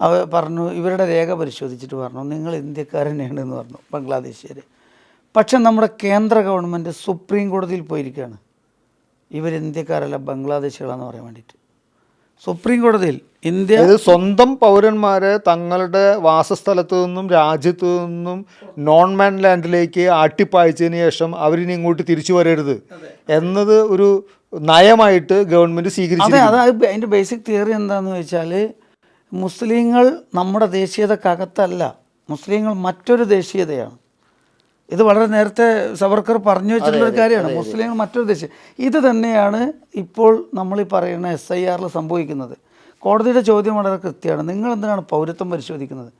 C: അവ പറഞ്ഞു ഇവരുടെ രേഖ പരിശോധിച്ചിട്ട് പറഞ്ഞു നിങ്ങൾ ഇന്ത്യക്കാരൻ തന്നെയാണ് എന്ന് പറഞ്ഞു ബംഗ്ലാദേശുകാർ പക്ഷെ നമ്മുടെ കേന്ദ്ര ഗവൺമെന്റ് സുപ്രീം കോടതിയിൽ പോയിരിക്കുകയാണ്. ഇവർ ഇന്ത്യക്കാരല്ല ബംഗ്ലാദേശികളാന്ന് പറയാൻ വേണ്ടിയിട്ട്. സുപ്രീം കോടതിയിൽ ഇന്ത്യ
A: സ്വന്തം പൗരന്മാരെ തങ്ങളുടെ വാസസ്ഥലത്ത് നിന്നും രാജ്യത്ത് നിന്നും നോൺ മാൻ ലാൻഡിലേക്ക് ആട്ടിപ്പായച്ചതിന് ശേഷം അവരിനി ഇങ്ങോട്ട് തിരിച്ചു വരരുത് എന്നത് ഒരു നയമായിട്ട് ഗവൺമെന്റ് സ്വീകരിച്ചു അതെ
C: അതായത് അതിന്റെ ബേസിക് തിയറി എന്താണെന്ന് വെച്ചാൽ മുസ്ലിങ്ങൾ നമ്മുടെ ദേശീയതക്കകത്തല്ല. മുസ്ലിങ്ങൾ മറ്റൊരു ദേശീയതയാണ്. ഇത് വളരെ നേരത്തെ സവർക്കർ പറഞ്ഞു വെച്ചിട്ടുള്ള ഒരു കാര്യമാണ്. മുസ്ലിങ്ങൾ മറ്റൊരു ദേശീയ ഇത് തന്നെയാണ് ഇപ്പോൾ നമ്മൾ ഈ പറയുന്ന എസ് ഐ ആറിൽ സംഭവിക്കുന്നത്. കോടതിയുടെ ചോദ്യം വളരെ കൃത്യമാണ്. നിങ്ങൾ എന്തിനാണ് പൗരത്വം പരിശോധിക്കുന്നത്?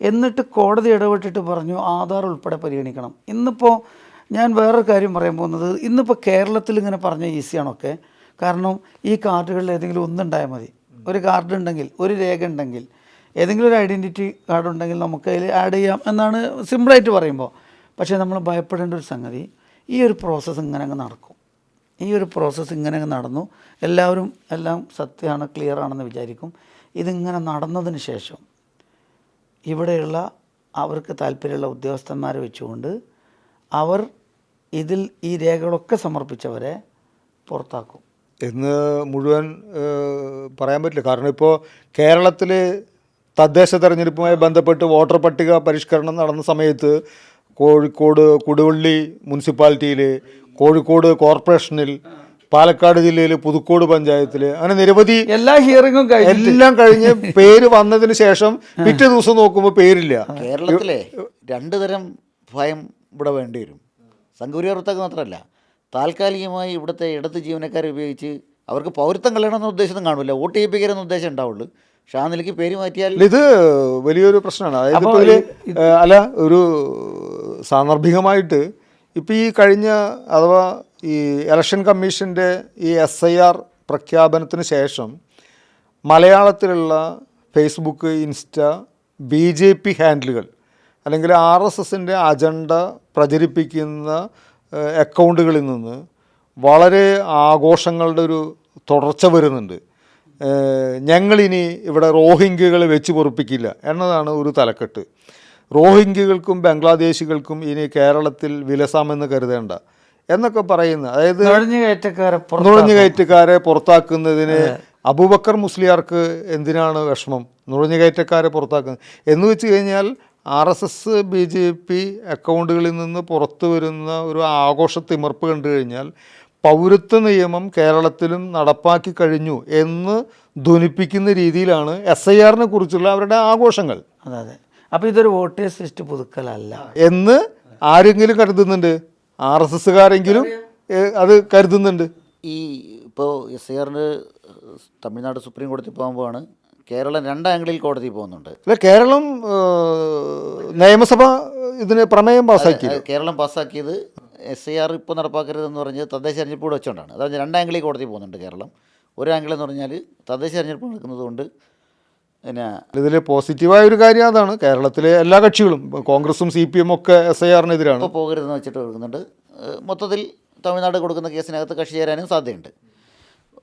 C: എന്നിട്ട് കോടതി ഇടപെട്ടിട്ട് പറഞ്ഞു ആധാർ ഉൾപ്പെടെ പരിഗണിക്കണം. ഇന്നിപ്പോൾ ഞാൻ വേറൊരു കാര്യം പറയാൻ പോകുന്നത്. ഇന്നിപ്പോൾ കേരളത്തിൽ ഇങ്ങനെ പറഞ്ഞ ഈസിയാണൊക്കെ കാരണം ഈ കാർഡുകളിൽ ഏതെങ്കിലും ഒന്നുണ്ടായാൽ മതി. ഒരു കാർഡ് ഉണ്ടെങ്കിൽ ഒരു രേഖ ഉണ്ടെങ്കിൽ ഏതെങ്കിലും ഒരു ഐഡന്റിറ്റി കാർഡ് ഉണ്ടെങ്കിൽ നമുക്ക് അതിൽ ആഡ് ചെയ്യാം എന്നാണ് സിമ്പിളായിട്ട് പറയുമ്പോൾ. പക്ഷേ നമ്മൾ ഭയപ്പെടേണ്ട ഒരു സംഗതി ഈ ഒരു പ്രോസസ്സ് ഇങ്ങനെ അങ്ങ് നടക്കും. ഈ ഒരു പ്രോസസ്സ് ഇങ്ങനെ അങ്ങ് നടന്നു. എല്ലാവരും എല്ലാം സത്യമാണ് ക്ലിയർ ആണെന്ന് വിചാരിക്കും. ഇതിങ്ങനെ നടന്നതിന് ശേഷം ഇവിടെയുള്ള അവർക്ക് താല്പര്യമുള്ള ഉദ്യോഗസ്ഥന്മാരെ വെച്ചുകൊണ്ട് അവർ ഇതിൽ ഈ രേഖകളൊക്കെ സമർപ്പിച്ചവരെ പുറത്താക്കും.
A: എന്ന് മുഴുവൻ പറയാൻ പറ്റില്ല. കാരണം ഇപ്പോൾ കേരളത്തിൽ തദ്ദേശ തെരഞ്ഞെടുപ്പുമായി ബന്ധപ്പെട്ട് വോട്ടർ പട്ടിക പരിഷ്കരണം നടന്ന സമയത്ത് കോഴിക്കോട് കൊടുവള്ളി മുനിസിപ്പാലിറ്റിയിൽ കോഴിക്കോട് കോർപ്പറേഷനിൽ പാലക്കാട് ജില്ലയിൽ പുതുക്കോട് പഞ്ചായത്തിൽ അങ്ങനെ നിരവധി
C: എല്ലാ ഹിയറിങ്ങും കഴിഞ്ഞു
A: എല്ലാം കഴിഞ്ഞ് പേര് വന്നതിന് ശേഷം പിറ്റേ ദിവസം നോക്കുമ്പോൾ പേരില്ല.
B: കേരളത്തിലെ രണ്ട് തരം ഭയം ഇവിടെ വേണ്ടി വരും. സംഘപരിവാർ മാത്രമല്ല. താൽക്കാലികമായി ഇവിടുത്തെ ഇടത് ജീവനക്കാരെ ഉപയോഗിച്ച് അവർക്ക് പൗരത്വം കളയണമെന്ന ഉദ്ദേശം കാണില്ല വോട്ട് ചെയ്യിപ്പിക്കരുന്ന ഉദ്ദേശം ഉണ്ടാവുള്ളൂ. പക്ഷെ ആ നിലയ്ക്ക് പേര് മാറ്റിയാൽ
A: ഇത് വലിയൊരു പ്രശ്നമാണ്. അതായത് ഇപ്പോൾ അല്ല ഒരു സാന്ദർഭികമായിട്ട് ഇപ്പം ഈ കഴിഞ്ഞ അഥവാ ഈ ഇലക്ഷൻ കമ്മീഷന്റെ ഈ എസ് ഐ ആർ പ്രഖ്യാപനത്തിന് ശേഷം മലയാളത്തിലുള്ള Facebook insta B J P ഹാൻഡിലുകൾ അല്ലെങ്കിൽ ആർ എസ് എസിന്റെ അജണ്ട പ്രചരിപ്പിക്കുന്ന അക്കൗണ്ടുകളിൽ നിന്ന് വളരെ ആഘോഷങ്ങളുടെ ഒരു തുടർച്ച വരുന്നുണ്ട്. ഞങ്ങളിനി ഇവിടെ റോഹിംഗ്യകളെ വെച്ച് പൊറുപ്പിക്കില്ല എന്നതാണ് ഒരു തലക്കെട്ട്. റോഹിംഗ്യകൾക്കും ബംഗ്ലാദേശികൾക്കും ഇനി കേരളത്തിൽ വിലസാമെന്ന് കരുതേണ്ട എന്നൊക്കെ പറയുന്ന അതായത്
C: നുഴഞ്ഞു കയറ്റക്കാരെ
A: നുഴഞ്ഞു കയറ്റക്കാരെ പുറത്താക്കുന്നതിന് അബൂബക്കർ മുസ്ലിയാർക്ക് എന്തിനാണ് വിഷമം? നുഴഞ്ഞു കയറ്റക്കാരെ പുറത്താക്കുന്നത് എന്ന് വെച്ച് കഴിഞ്ഞാൽ R S S B J P അക്കൗണ്ടുകളിൽ നിന്ന് പുറത്തു വരുന്ന ഒരു ആഘോഷ തിമർപ്പ് കണ്ടു കഴിഞ്ഞാൽ പൗരത്വ നിയമം കേരളത്തിലും നടപ്പാക്കി കഴിഞ്ഞു എന്ന് ധ്വനിപ്പിക്കുന്ന രീതിയിലാണ് എസ് ഐ ആറിനെ കുറിച്ചുള്ള അവരുടെ ആഘോഷങ്ങൾ.
C: അതെ അതെ. അപ്പോൾ ഇതൊരു വോട്ടേഴ്സ് ലിസ്റ്റ് പുതുക്കലല്ല.
A: എന്ന് ആരെങ്കിലും കരുതുന്നുണ്ട്? ആർ എസ് എസ്സുകാരെങ്കിലും അത് കരുതുന്നുണ്ട്.
B: ഈ ഇപ്പോൾ എസ് ഐ ആറിന് തമിഴ്നാട് സുപ്രീം കോടതി പോകുമ്പോഴാണ് കേരളം രണ്ടാംഗിളിൽ കോടതി പോകുന്നുണ്ട്.
A: അല്ല കേരളം നിയമസഭ ഇതിന് പ്രമേയം പാസ്സാക്കി
B: കേരളം പാസ്സാക്കിയത് എസ് ഐ ആർ ഇപ്പോൾ നടപ്പാക്കരുതെന്ന് പറഞ്ഞ് തദ്ദേശ തെരഞ്ഞെടുപ്പ് കൂടെ വെച്ചുകൊണ്ടാണ് അതായത് രണ്ടാംഗിളിൽ കോടതി പോകുന്നുണ്ട് കേരളം. ഒരു ആംഗിൾ എന്ന് പറഞ്ഞാൽ തദ്ദേശ തെരഞ്ഞെടുപ്പ് നടക്കുന്നത് കൊണ്ട് പിന്നെ
A: ഇതിൽ പോസിറ്റീവായ ഒരു കാര്യം അതാണ്. കേരളത്തിലെ എല്ലാ കക്ഷികളും കോൺഗ്രസും സി പി എം ഒക്കെ എസ് ഐ ആറിനെതിരാണ്
B: ഇപ്പോൾ പോകരുതെന്ന് വെച്ചിട്ട് കൊടുക്കുന്നുണ്ട് മൊത്തത്തിൽ തമിഴ്നാട് കൊടുക്കുന്ന കേസിനകത്ത് കക്ഷി ചേരാനും സാധ്യതയുണ്ട്.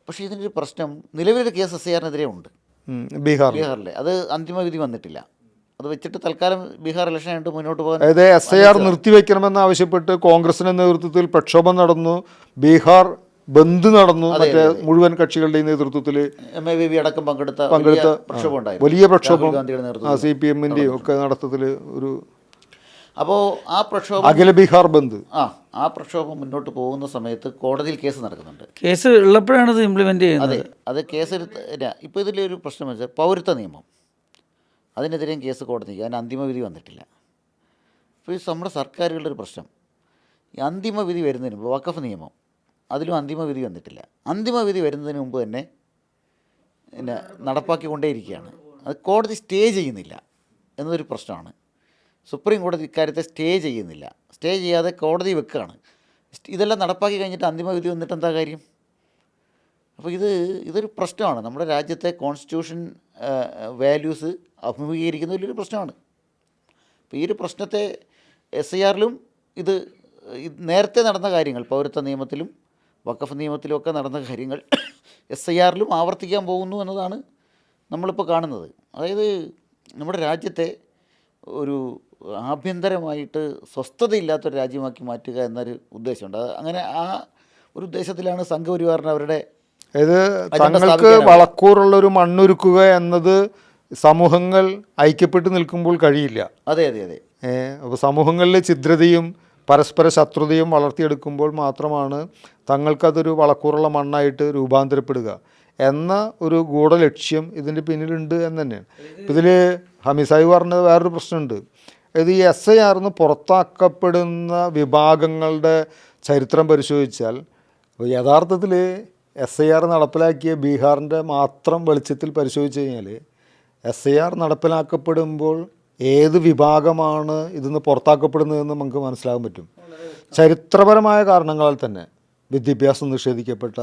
B: പക്ഷേ ഇതിനൊരു പ്രശ്നം നിലവിലൊരു കേസ് എസ് ഐ ആറിനെതിരെ ഉണ്ട്.
A: ബീഹാറിൽ.
B: ബീഹാറിലെ. അത് അന്തിമ വിധി വന്നിട്ടില്ല. അത് വെച്ചിട്ട് തൽക്കാലം ബീഹാർ ഇലക്ഷൻ ആയിട്ട് മുന്നോട്ട് പോകാൻ
A: അതായത് എസ് ഐ ആർ നിർത്തിവെക്കണമെന്ന് ആവശ്യപ്പെട്ട് കോൺഗ്രസിന്റെ നേതൃത്വത്തിൽ പ്രക്ഷോഭം നടന്നു. ബീഹാർ ബന്ദ് നടന്നു. മറ്റേ മുഴുവൻ കക്ഷികളുടെയും നേതൃത്വത്തിൽ
B: എം എ ബി അടക്കം പങ്കെടുത്ത
A: പങ്കെടുത്ത
B: വലിയ പ്രക്ഷോഭം
A: വലിയ പ്രക്ഷോഭം സി പി എമ്മിന്റെയും ഒക്കെ നടത്തത്തിൽ ഒരു
B: അപ്പോൾ ആ പ്രക്ഷോഭം
A: അഖില ബീഹാർ ബന്ദ്.
B: ആ ആ പ്രക്ഷോഭം മുന്നോട്ട് പോകുന്ന സമയത്ത് കോടതിയിൽ കേസ് നടക്കുന്നുണ്ട്.
C: കേസ് ഉള്ളപ്പോഴാണ് അത് ഇംപ്ലിമെന്റ് ചെയ്യുന്നത്.
B: അതെ അത് കേസ് ഇപ്പോൾ ഇതിലൊരു പ്രശ്നം വെച്ചാൽ പൗരത്വ നിയമം. അതിനെതിരെയും കേസ് കോടതി അതിന് അന്തിമ വിധി വന്നിട്ടില്ല. അപ്പോൾ ഈ നമ്മുടെ സർക്കാരുകളുടെ ഒരു പ്രശ്നം. ഈ അന്തിമ വിധി വരുന്നതിന് മുമ്പ് വഖഫ് നിയമം അതിലും അന്തിമ വിധി വന്നിട്ടില്ല. അന്തിമ വിധി വരുന്നതിന് മുമ്പ് തന്നെ പിന്നെ നടപ്പാക്കിക്കൊണ്ടേയിരിക്കുകയാണ്. അത് കോടതി സ്റ്റേ ചെയ്യുന്നില്ല എന്നതൊരു പ്രശ്നമാണ്. സുപ്രീം കോടതി ഇക്കാര്യത്തെ സ്റ്റേ ചെയ്യുന്നില്ല. സ്റ്റേ ചെയ്യാതെ കോടതി വെക്കുകയാണ്. ഇതെല്ലാം നടപ്പാക്കി കഴിഞ്ഞിട്ട് അന്തിമ വിധി വന്നിട്ട് എന്താ കാര്യം? അപ്പോൾ ഇത് ഇതൊരു പ്രശ്നമാണ്. നമ്മുടെ രാജ്യത്തെ കോൺസ്റ്റിറ്റ്യൂഷൻ വാല്യൂസ് അഭിമുഖീകരിക്കുന്ന വലിയൊരു പ്രശ്നമാണ്. അപ്പോൾ ഈ ഒരു പ്രശ്നത്തെ എസ് ഐ ആറിലും ഇത് നേരത്തെ നടന്ന കാര്യങ്ങൾ പൗരത്വ നിയമത്തിലും വഖഫ് നിയമത്തിലും ഒക്കെ നടന്ന കാര്യങ്ങൾ എസ് ഐ ആറിലും ആവർത്തിക്കാൻ പോകുന്നു എന്നതാണ് നമ്മളിപ്പോൾ കാണുന്നത്. അതായത് നമ്മുടെ രാജ്യത്തെ ഒരു ആഭ്യന്തരമായിട്ട് സ്വസ്ഥതയില്ലാത്തൊരു രാജ്യമാക്കി മാറ്റുക എന്നൊരു ഉദ്ദേശമുണ്ട്. അത് അങ്ങനെ ആ ഒരു ഉദ്ദേശത്തിലാണ് സംഘപരിവാറിന് അവരുടെ
A: ഇത് തങ്ങൾക്ക്. വളക്കൂറുള്ള ഒരു മണ്ണൊരുക്കുക എന്നത് സമൂഹങ്ങൾ ഐക്യപ്പെട്ട് നിൽക്കുമ്പോൾ കഴിയില്ല.
B: അതെ അതെ അതെ.
A: അപ്പോൾ സമൂഹങ്ങളിലെ ഛിദ്രതയും പരസ്പര ശത്രുതയും വളർത്തിയെടുക്കുമ്പോൾ മാത്രമാണ് തങ്ങൾക്കതൊരു വളക്കൂറുള്ള മണ്ണായിട്ട് രൂപാന്തരപ്പെടുക എന്ന ഒരു ഗൂഢലക്ഷ്യം ഇതിന്റെ പിന്നിലുണ്ട് എന്ന് തന്നെയാണ്. ഇതിൽ ഹമീസായി പറഞ്ഞത് വേറൊരു പ്രശ്നമുണ്ട്. ഇത് ഈ എസ് ഐ ആർന്ന് പുറത്താക്കപ്പെടുന്ന വിഭാഗങ്ങളുടെ ചരിത്രം പരിശോധിച്ചാൽ യഥാർത്ഥത്തിൽ എസ് ഐ ആർ നടപ്പിലാക്കിയ ബീഹാറിന്റെ മാത്രം വെളിച്ചത്തിൽ പരിശോധിച്ച് കഴിഞ്ഞാൽ എസ് ഐ ആർ നടപ്പിലാക്കപ്പെടുമ്പോൾ ഏത് വിഭാഗമാണ് ഇതിന്ന് പുറത്താക്കപ്പെടുന്നതെന്ന് നമുക്ക് മനസ്സിലാകാൻ പറ്റും. ചരിത്രപരമായ കാരണങ്ങളാൽ തന്നെ വിദ്യാഭ്യാസം നിഷേധിക്കപ്പെട്ട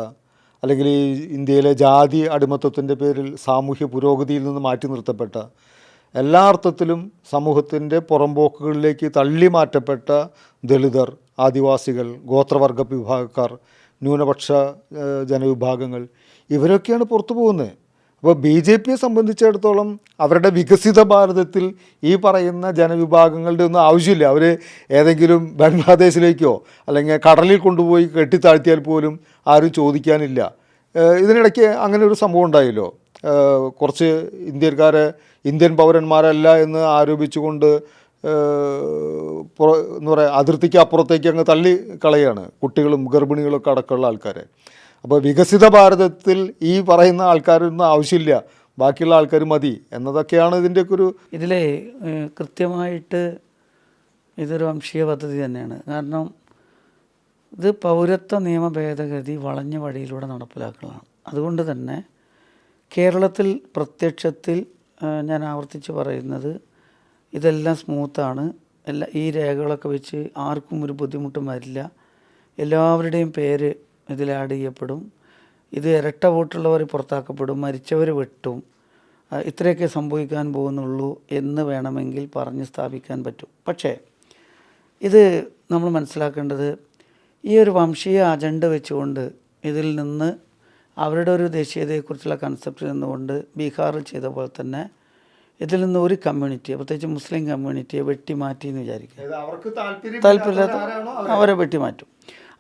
A: അല്ലെങ്കിൽ ഇന്ത്യയിലെ ജാതി അടിമത്തത്തിന്റെ പേരിൽ സാമൂഹ്യ പുരോഗതിയിൽ നിന്ന് മാറ്റി നിർത്തപ്പെട്ട എല്ലാ അർത്ഥത്തിലും സമൂഹത്തിന്റെ പുറംപോക്കുകളിലേക്ക് തള്ളി മാറ്റപ്പെട്ട ദളിതർ ആദിവാസികൾ ഗോത്രവർഗ വിഭാഗക്കാർ ന്യൂനപക്ഷ ജനവിഭാഗങ്ങൾ ഇവരൊക്കെയാണ് പുറത്തു പോകുന്നത്. അപ്പോൾ ബി ജെ പിയെ സംബന്ധിച്ചിടത്തോളം അവരുടെ വികസിത ഭാരതത്തിൽ ഈ പറയുന്ന ജനവിഭാഗങ്ങളുടെ ഒന്നും ആവശ്യമില്ല. അവർ ഏതെങ്കിലും ബംഗ്ലാദേശിലേക്കോ അല്ലെങ്കിൽ കടലിൽ കൊണ്ടുപോയി കെട്ടിത്താഴ്ത്തിയാൽ പോലും ആരും ചോദിക്കാനില്ല. ഇതിനിടയ്ക്ക് അങ്ങനെ ഒരു സംഭവം ഉണ്ടായല്ലോ. കുറച്ച് ഇന്ത്യക്കാരെ ഇന്ത്യൻ പൗരന്മാരല്ല എന്ന് ആരോപിച്ചുകൊണ്ട് എന്ന് പറയുക അതിർത്തിക്ക് അപ്പുറത്തേക്ക് അങ്ങ് തള്ളി കളയാണ് കുട്ടികളും ഗർഭിണികളൊക്കെ അടക്കമുള്ള ആൾക്കാരെ. അപ്പോൾ വികസിത ഭാരതത്തിൽ ഈ പറയുന്ന ആൾക്കാരൊന്നും ആവശ്യമില്ല. ബാക്കിയുള്ള ആൾക്കാർ മതി. എന്നതൊക്കെയാണ് ഇതിന്റെയൊക്കെ ഒരു
C: ഇതിൽ കൃത്യമായിട്ട് ഇതൊരു വംശീയ പദ്ധതി തന്നെയാണ്. കാരണം ഇത് പൗരത്വ നിയമ ഭേദഗതി വളഞ്ഞ വഴിയിലൂടെ നടപ്പിലാക്കലാണ്. അതുകൊണ്ട് തന്നെ കേരളത്തിൽ പ്രത്യക്ഷത്തിൽ ഞാൻ ആവർത്തിച്ച് പറയുന്നത് ഇതെല്ലാം സ്മൂത്താണ് എല്ലാ ഈ രേഖകളൊക്കെ വെച്ച് ആർക്കും ഒരു ബുദ്ധിമുട്ടും വരില്ല. എല്ലാവരുടെയും പേര് ഇതിൽ ആഡ് ചെയ്യപ്പെടും. ഇത് ഇരട്ട വോട്ടുള്ളവർ പുറത്താക്കപ്പെടും മരിച്ചവർ വെട്ടും. ഇത്രയൊക്കെ സംഭവിക്കാൻ പോകുന്നുള്ളൂ എന്ന് വേണമെങ്കിൽ പറഞ്ഞ് സ്ഥാപിക്കാൻ പറ്റും. പക്ഷേ ഇത് നമ്മൾ മനസ്സിലാക്കേണ്ടത് ഈ ഒരു വംശീയ അജണ്ട വെച്ചുകൊണ്ട് ഇതിൽ നിന്ന് അവരുടെ ഒരു ദേശീയതയെക്കുറിച്ചുള്ള കൺസെപ്റ്റ് നിന്നുകൊണ്ട് ബീഹാറിൽ ചെയ്ത പോലെ തന്നെ ഇതിൽ നിന്ന് ഒരു കമ്മ്യൂണിറ്റിയെ പ്രത്യേകിച്ച് മുസ്ലിം കമ്മ്യൂണിറ്റിയെ വെട്ടിമാറ്റി എന്ന് വിചാരിക്കുക.
A: അവർക്ക്
C: താല്പര്യമില്ലാത്ത അവരെ? വെട്ടിമാറ്റും.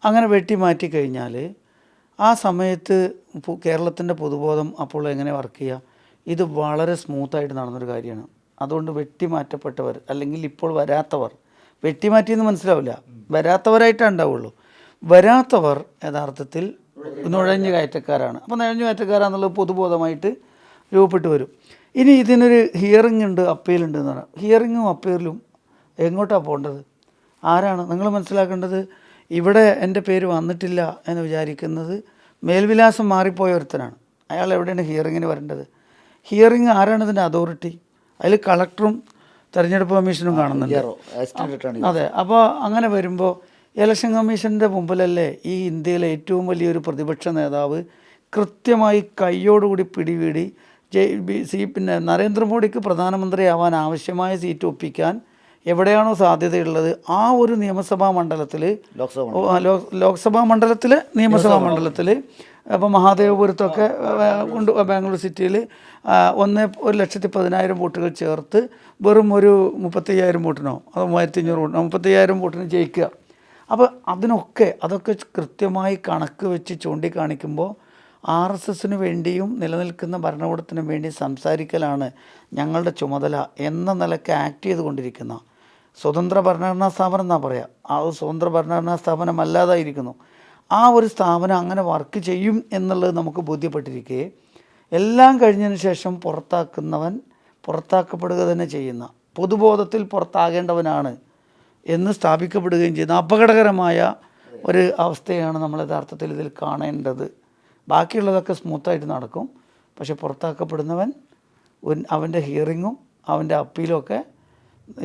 C: അങ്ങനെ വെട്ടിമാറ്റി കഴിഞ്ഞാൽ ആ സമയത്ത് കേരളത്തിന്റെ പൊതുബോധം അപ്പോൾ എങ്ങനെ വർക്ക് ചെയ്യുക ഇത് വളരെ സ്മൂത്തായിട്ട് നടന്നൊരു കാര്യമാണ്. അതുകൊണ്ട് വെട്ടിമാറ്റപ്പെട്ടവർ അല്ലെങ്കിൽ ഇപ്പോൾ വരാത്തവർ വെട്ടിമാറ്റിയെന്ന് മനസ്സിലാവില്ല. വരാത്തവരായിട്ടേ ഉണ്ടാവുള്ളൂ. വരാത്തവർ യഥാർത്ഥത്തിൽ നുഴഞ്ഞു കയറ്റക്കാരാണ്. അപ്പോൾ നുഴഞ്ഞു കയറ്റക്കാരാന്നുള്ളത് പൊതുബോധമായിട്ട് രൂപപ്പെട്ട് വരും. ഇനി ഇതിനൊരു ഹിയറിംഗ് ഉണ്ട് അപ്പീലുണ്ട് എന്ന് പറയാം ഹിയറിങ്ങും അപ്പീലും എങ്ങോട്ടാണ് പോകേണ്ടത്? ആരാണ്? നിങ്ങൾ മനസ്സിലാക്കേണ്ടത് ഇവിടെ എന്റെ പേര് വന്നിട്ടില്ല എന്ന് വിചാരിക്കുന്നത് മേൽവിലാസം മാറിപ്പോയ ഒരുത്തനാണ്. അയാൾ എവിടെയാണ് ഹിയറിങ്ങിന് വരേണ്ടത്? ഹിയറിങ് ആരാണ് ഇതിന്റെ അതോറിറ്റി അതിൽ കളക്ടറും തെരഞ്ഞെടുപ്പ് കമ്മീഷനും കാണുന്നുണ്ട്. അതെ അപ്പോൾ അങ്ങനെ വരുമ്പോൾ ഇലക്ഷൻ കമ്മീഷന്റെ മുമ്പിലല്ലേ ഈ ഇന്ത്യയിലെ ഏറ്റവും വലിയൊരു പ്രതിപക്ഷ നേതാവ് കൃത്യമായി കൈയോടുകൂടി പിടിവീടി ജെ ബി സി പിന്നെ നരേന്ദ്രമോദിക്ക് പ്രധാനമന്ത്രിയാവാൻ ആവശ്യമായ സീറ്റ് ഒപ്പിക്കാൻ എവിടെയാണോ സാധ്യതയുള്ളത് ആ ഒരു നിയമസഭാ മണ്ഡലത്തിൽ
B: ലോക്സഭ
C: ലോക്സഭാ മണ്ഡലത്തിൽ നിയമസഭാ മണ്ഡലത്തിൽ അപ്പോൾ മഹാദേവപുരത്തൊക്കെ കൊണ്ട് ബാംഗ്ലൂർ സിറ്റിയിൽ ഒന്ന് ഒരു ലക്ഷത്തി പതിനായിരം വോട്ടുകൾ ചേർത്ത് വെറും ഒരു മുപ്പത്തയ്യായിരം വോട്ടിനോ അതോ മൂവായിരത്തി അഞ്ഞൂറ് വോട്ടിനോ മുപ്പത്തയ്യായിരം വോട്ടിന് ജയിക്കുക. അപ്പോൾ അതിനൊക്കെ അതൊക്കെ കൃത്യമായി കണക്ക് വെച്ച് ചൂണ്ടിക്കാണിക്കുമ്പോൾ ആർ എസ് എസിന് വേണ്ടിയും നിലനിൽക്കുന്ന ഭരണകൂടത്തിനു വേണ്ടി സംസാരിക്കലാണ് ഞങ്ങളുടെ ചുമതല എന്ന നിലയ്ക്ക് ആക്ട് ചെയ്തുകൊണ്ടിരിക്കുന്ന. സ്വതന്ത്ര ഭരണഘടനാ സ്ഥാപനം എന്നാ പറയാം. ആ സ്വതന്ത്ര ഭരണഘടനാ സ്ഥാപനം അല്ലാതായിരിക്കുന്നു ആ ഒരു സ്ഥാപനം അങ്ങനെ വർക്ക് ചെയ്യും എന്നുള്ളത് നമുക്ക് ബോധ്യപ്പെട്ടിരിക്കെ എല്ലാം കഴിഞ്ഞതിന് ശേഷം പുറത്താക്കുന്നവൻ പുറത്താക്കപ്പെടുക തന്നെ ചെയ്യുന്ന പൊതുബോധത്തിൽ പുറത്താകേണ്ടവനാണ് എന്ന് സ്ഥാപിക്കപ്പെടുകയും ചെയ്യുന്ന അപകടകരമായ ഒരു അവസ്ഥയാണ് നമ്മൾ യഥാർത്ഥത്തിൽ ഇതിൽ കാണേണ്ടത്. ബാക്കിയുള്ളതൊക്കെ സ്മൂത്തായിട്ട് നടക്കും. പക്ഷെ പുറത്താക്കപ്പെടുന്നവൻ അവന്റെ ഹിയറിങ്ങും അവന്റെ അപ്പീലും ഒക്കെ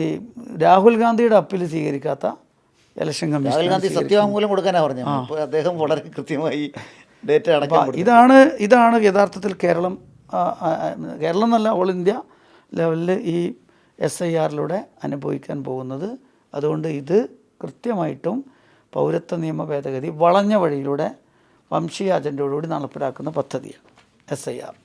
C: ഈ രാഹുൽ ഗാന്ധിയുടെ അപ്പീൽ സ്വീകരിക്കാത്ത ഇലക്ഷൻ കമ്മീഷൻ രാഹുൽ
B: ഗാന്ധി സത്യവാങ്മൂലം കൊടുക്കാനാണ് പറഞ്ഞു അപ്പോൾ അദ്ദേഹം വളരെ കൃത്യമായി ഡേറ്റ അടക്കം
C: ഇതാണ് ഇതാണ് യഥാർത്ഥത്തിൽ കേരളം കേരളം എന്നല്ല ഓൾ ഇന്ത്യ ലെവലിൽ ഈ എസ് ഐ ആറിലൂടെ അനുഭവിക്കാൻ പോകുന്നത്. അതുകൊണ്ട് ഇത് കൃത്യമായിട്ടും പൗരത്വ നിയമ ഭേദഗതി വളഞ്ഞ വഴിയിലൂടെ വംശീയ അജണ്ടയോടുകൂടി നടപ്പിലാക്കുന്ന പദ്ധതിയാണ് എസ് ഐ ആർ